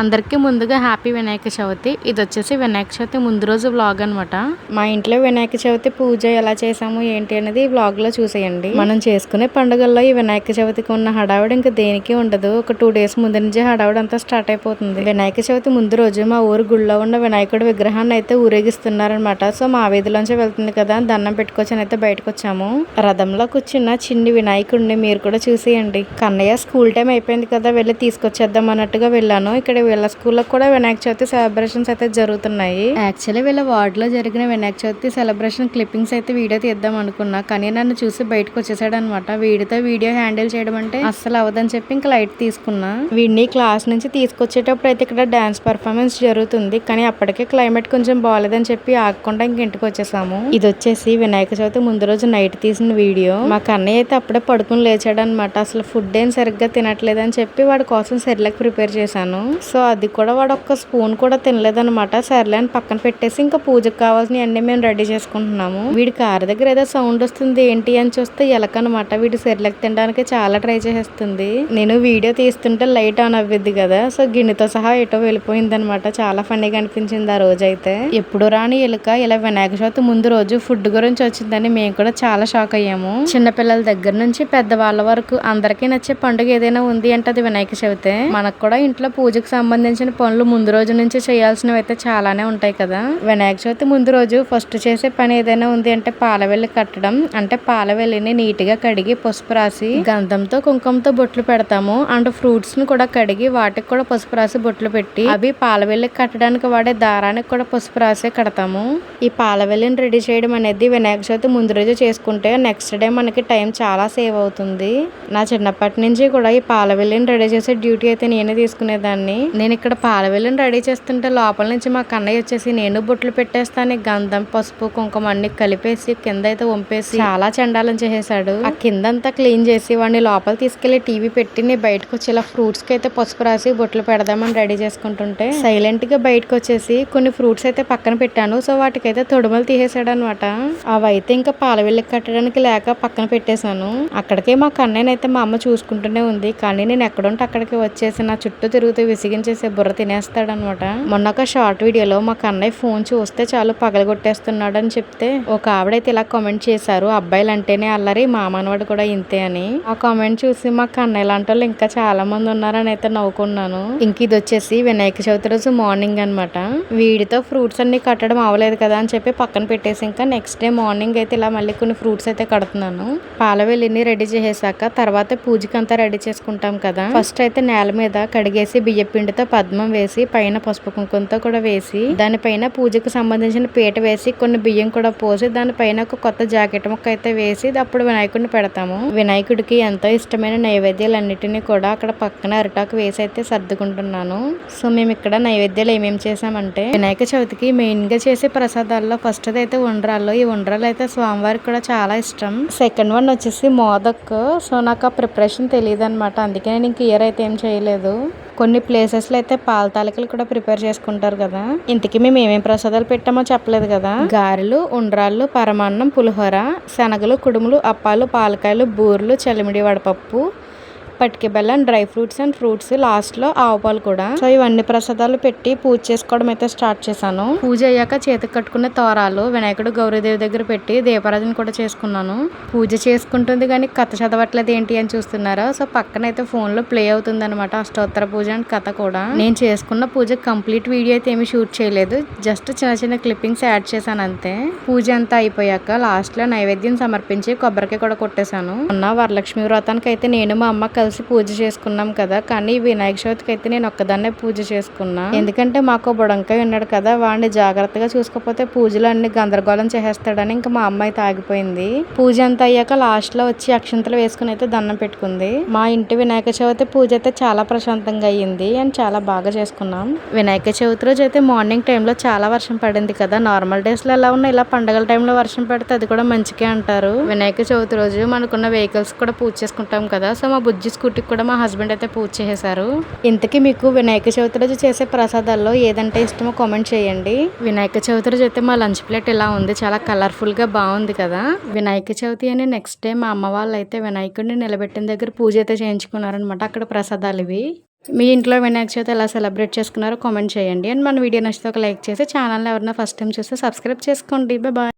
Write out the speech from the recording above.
అందరికీ ముందుగా హ్యాపీ వినాయక చవితి. ఇది వచ్చేసి వినాయక చవితి ముందు రోజు వ్లాగ్ అనమాట మా ఇంట్లో వినాయక చవితి పూజ ఎలా చేసాము ఏంటి అనేది ఈ లో చూసేయండి. మనం చేసుకునే పండుగల్లో ఈ వినాయక చవితికి ఉన్న హడావిడి ఇంకా దేనికి ఉండదు. ఒక టూ డేస్ ముందు నుంచే హడావిడి అంతా స్టార్ట్ అయిపోతుంది. వినాయక చవితి ముందు రోజు మా ఊరు గుళ్ళో ఉన్న వినాయకుడి విగ్రహాన్ని అయితే ఊరేగిస్తున్నారనమాట సో మా వీధిలోంచి వెళ్తుంది కదా దండం పెట్టుకొచ్చి అయితే బయటకు వచ్చాము. రథంలో కూర్చున్న చిన్ని వినాయకుడిని మీరు కూడా చూసేయండి. కన్నయ్య స్కూల్ టైం అయిపోయింది కదా వెళ్ళి తీసుకొచ్చేద్దాం అన్నట్టుగా వెళ్ళాను. ఇక్కడ వీళ్ళ స్కూల్లో కూడా వినాయక చవితి సెలబ్రేషన్స్ అయితే జరుగుతున్నాయి. యాక్చువల్లీ వీళ్ళ వార్డ్లో జరిగిన వినాయక చవితి సెలబ్రేషన్ క్లిప్పింగ్స్ అయితే వీడియో తీద్దాం అనుకున్నా కానీ నన్ను చూసి బయటకు వచ్చేసాడు అనమాట వీడితో వీడియో హ్యాండిల్ చేయడం అంటే అస్సలు అవదని చెప్పి ఇంకా లైట్ తీసుకున్నా. వీడిని క్లాస్ నుంచి తీసుకొచ్చేటప్పుడు అయితే ఇక్కడ డాన్స్ పర్ఫార్మెన్స్ జరుగుతుంది కానీ అప్పటికే క్లైమేట్ కొంచెం బాగాలేదని చెప్పి ఆగకుండా ఇంక ఇంటికి వచ్చేసాము. ఇది వచ్చేసి వినాయక చవితి ముందు రోజు నైట్ తీసిన వీడియో. మా కన్నయ్య అయితే అప్పుడే పడుకుని లేచాడు అనమాట అసలు ఫుడ్ ఏం సరిగ్గా తినట్లేదని చెప్పి వాడి కోసం సెర్లక్ ప్రిపేర్ చేశాను. సో సో అది కూడా వాడు ఒక్క స్పూన్ కూడా తినలేదనమాట సర్లే అని పక్కన పెట్టేసి ఇంకా పూజకు కావాల్సిన అన్నీ మేము రెడీ చేసుకుంటున్నాము. వీడి కారు దగ్గర ఏదో సౌండ్ వస్తుంది ఏంటి అని చూస్తే ఎలకనమాట వీడి సెర్లకు తినడానికి చాలా ట్రై చేసేస్తుంది. నేను వీడియో తీస్తుంటే లైట్ ఆన్ అవ్విద్ది కదా సో గిన్నెతో సహా ఎటో వెళ్ళిపోయింది అనమాట చాలా ఫన్నీగా అనిపించింది ఆ రోజు అయితే ఎప్పుడు రాని ఎలుక ఇలా వినాయక చవితి ముందు రోజు ఫుడ్ గురించి వచ్చిందని మేము కూడా చాలా షాక్ అయ్యాము. చిన్నపిల్లల దగ్గర నుంచి పెద్దవాళ్ళ వరకు అందరికీ నచ్చే పండుగ ఏదైనా ఉంది అంటే అది వినాయక చవితే. మనకు కూడా ఇంట్లో పూజకు సంబంధించిన పనులు ముందు రోజు నుంచి చేయాల్సినవి అయితే చాలానే ఉంటాయి కదా. వినాయక చవితి ముందు రోజు ఫస్ట్ చేసే పని ఏదైనా ఉంది అంటే పాలవెల్లి కట్టడం అంటే పాలవెల్లిని నీట్గా కడిగి పసుపు రాసి గంధంతో కుంకుమతో బొట్లు పెడతాము. అండ్ ఫ్రూట్స్ను కూడా కడిగి వాటికి కూడా పసుపు రాసి బొట్లు పెట్టి అవి పాలవెల్లి కట్టడానికి వాడే దారానికి కూడా పసుపు రాసే కడతాము. ఈ పాలవెల్లిని రెడీ చేయడం అనేది వినాయక చవితి ముందు రోజు చేసుకుంటే నెక్స్ట్ డే మనకి టైం చాలా సేవ్ అవుతుంది. నా చిన్నప్పటి నుంచి కూడా ఈ పాలవెల్లిని రెడీ చేసే డ్యూటీ అయితే నేనే తీసుకునేదాన్ని. నేను ఇక్కడ పాలవెల్లిని రెడీ చేస్తుంటే లోపల నుంచి మా కన్నయ్య వచ్చేసి నేను బొట్లు పెట్టేస్తాను గంధం పసుపు కుంకుమ అన్ని కలిపేసి కింద అయితే వంపేసి చాలా చండాలం చేసేసాడు ఆ కింద అంతా క్లీన్ చేసి వాడిని లోపల తీసుకెళ్ళి టీవీ పెట్టి నేను బయటకు వచ్చి ఇలా ఫ్రూట్స్కి అయితే పసుపు రాసి బొట్లు పెడదామని రెడీ చేసుకుంటుంటే సైలెంట్గా బయటకు వచ్చేసి కొన్ని ఫ్రూట్స్ అయితే పక్కన పెట్టాను. సో వాటికైతే తొడుమలు తీసేసాడు అనమాట అవైతే ఇంకా పాలవెల్లికి కట్టడానికి లేక పక్కన పెట్టేశాను. అక్కడికే మా కన్నయ్యనైతే మా అమ్మ చూసుకుంటూనే ఉంది. కానీ నేను ఎక్కడుంటే అక్కడికి వచ్చేసి నా చుట్టూ తిరుగుతూ విసిగి విసిగించేసే బుర్ర తినేస్తాడనమాట. మొన్న ఒక షార్ట్ వీడియోలో మా కన్నయ్య ఫోన్ చూస్తే చాలు పగలగొట్టేస్తున్నాడు అని చెప్తే ఒక ఆవిడైతే ఇలా కామెంట్ చేశారు అబ్బాయిలు అంటేనే అల్లరి మా మనవాడు కూడా ఇంతే అని. ఆ కామెంట్ చూసి మా కన్నయ్య లాంటి వాళ్ళు ఇంకా చాలా మంది ఉన్నారని అయితే నవ్వుకున్నాను. ఇంక ఇది వచ్చేసి వినాయక చవితి రోజు మార్నింగ్ అనమాట వీడితో ఫ్రూట్స్ అన్ని కట్టడం అవ్వలేదు కదా అని చెప్పి పక్కన పెట్టేసి ఇంకా నెక్స్ట్ డే మార్నింగ్ అయితే ఇలా మళ్ళీ కొన్ని ఫ్రూట్స్ అయితే కడుతున్నాను. పాలవెల్లిని రెడీ చేసేసాక తర్వాత పూజకి అంతా రెడీ చేసుకుంటాం కదా. ఫస్ట్ అయితే నేల మీద కడిగేసి బియ్య పిండితో పద్మం వేసి పైన పసుపు కుంకుమతో కూడా వేసి దానిపైన పూజకు సంబంధించిన పీట వేసి కొన్ని బియ్యం కూడా పోసి దానిపైన ఒక కొత్త జాకెట్ ముక్క అయితే వేసి అప్పుడు వినాయకుడిని పెడతాము. వినాయకుడికి ఎంతో ఇష్టమైన నైవేద్యాలన్నిటిని కూడా అక్కడ పక్కన అరిటాకు వేసి అయితే సర్దుకుంటున్నాను. సో మేము ఇక్కడ నైవేద్యాలు ఏమేమి చేసామంటే వినాయక చవితికి మెయిన్గా చేసే ప్రసాదాల్లో ఫస్ట్ అయితే ఉండరాలు ఈ ఉండరాలు అయితే స్వామివారికి కూడా చాలా ఇష్టం. సెకండ్ వన్ వచ్చేసి మోదక్. సో నాకు ఆ ప్రిపరేషన్ తెలియదు అనమాట అందుకే నేను ఇంక ఇయర్ అయితే ఏం చేయలేదు. కొన్ని ప్లేసెస్లో అయితే పాల తాలికలు కూడా ప్రిపేర్ చేసుకుంటారు కదా. ఇంతకీ మేము ఏమేమి ప్రసాదాలు పెట్టామో చెప్పలేదు కదా. గారెలు ఉండ్రాళ్ళు పరమాన్నం పులిహోర శనగలు కుడుములు అప్పాలు పాలకాయలు బూరెలు చలిమిడి వడపప్పు పటికి బెల్లం డ్రై ఫ్రూట్స్ అండ్ ఫ్రూట్స్ లాస్ట్లో ఆవుపాలు కూడా. సో ఇవన్నీ ప్రసాదాలు పెట్టి పూజ చేసుకోవడం అయితే స్టార్ట్ చేశాను. పూజ అయ్యాక చేతికి కట్టుకునే తోరాలు వినాయకుడు గౌరీదేవి దగ్గర పెట్టి దీపారాధన కూడా చేసుకున్నాను. పూజ చేసుకుంటుంది కానీ కథ చదవట్లేదు ఏంటి అని చూస్తున్నారా? సో పక్కన అయితే ఫోన్లో ప్లే అవుతుంది అనమాట అష్టోత్తర పూజ అండ్ కథ కూడా. నేను చేసుకున్న పూజ కంప్లీట్ వీడియో అయితే ఏమి షూట్ చేయలేదు. జస్ట్ చిన్న చిన్న క్లిప్పింగ్స్ యాడ్ చేశాను అంతే. పూజ అంతా అయిపోయాక లాస్ట్లో నైవేద్యం సమర్పించి కొబ్బరికాయ కూడా కొట్టేశాను. ఉన్న వరలక్ష్మి వ్రతానికి అయితే నేను మా అమ్మ కలిసి పూజ చేసుకున్నాం కదా కానీ వినాయక చవితికి అయితే నేను ఒక్కదాన్నే పూజ చేసుకున్నా. ఎందుకంటే మాకు బుడంకాయ ఉన్నాడు కదా వాడిని జాగ్రత్తగా చూసుకోకపోతే పూజలు అన్ని గందరగోళం చేసేస్తాడని ఇంకా మా అమ్మాయి తాగిపోయింది పూజ అంతా అయ్యాక లాస్ట్లో వచ్చి అక్షంతలు వేసుకుని అయితే దండం పెట్టుకుంది. మా ఇంటి వినాయక చవితి పూజ అయితే చాలా ప్రశాంతంగా అయ్యింది అండ్ చాలా బాగా చేసుకున్నాం. వినాయక చవితి రోజు అయితే మార్నింగ్ టైంలో చాలా వర్షం పడింది కదా నార్మల్ డేస్లో ఎలా ఉన్నా ఇలా పండగల టైంలో వర్షం పడితే అది కూడా మంచిగా అంటారు. వినాయక చవితి రోజు మనకున్న వెహికల్స్ కూడా పూజ చేసుకుంటాం కదా సో మా బుజ్జి స్కూటీకి కూడా మా హస్బెండ్ అయితే పూజ చేసేసారు ఇంతకీ మీకు వినాయక చవితి రోజు చేసే ప్రసాదాల్లో ఏదంటే ఇష్టమో కామెంట్ చేయండి. వినాయక చవితి రోజు అయితే మా లంచ్ ప్లేట్ ఇలా ఉంది. చాలా కలర్ఫుల్గా బాగుంది కదా. వినాయక చవితి అని నెక్స్ట్ డే మా అమ్మ వాళ్ళు అయితే వినాయకుడిని నిలబెట్టిన దగ్గర పూజ అయితే చేయించుకున్నారనమాట అక్కడ ప్రసాదాలు ఇవి. మీ ఇంట్లో వినాయక చవితి ఎలా సెలబ్రేట్ చేసుకున్నారో కామెంట్ చేయండి. అండ్ మన వీడియో నచ్చితే ఒక లైక్ చేసి ఛానల్ ఎవరైనా ఫస్ట్ టైం చూస్తే సబ్స్క్రైబ్ చేసుకోండి. బాయ్.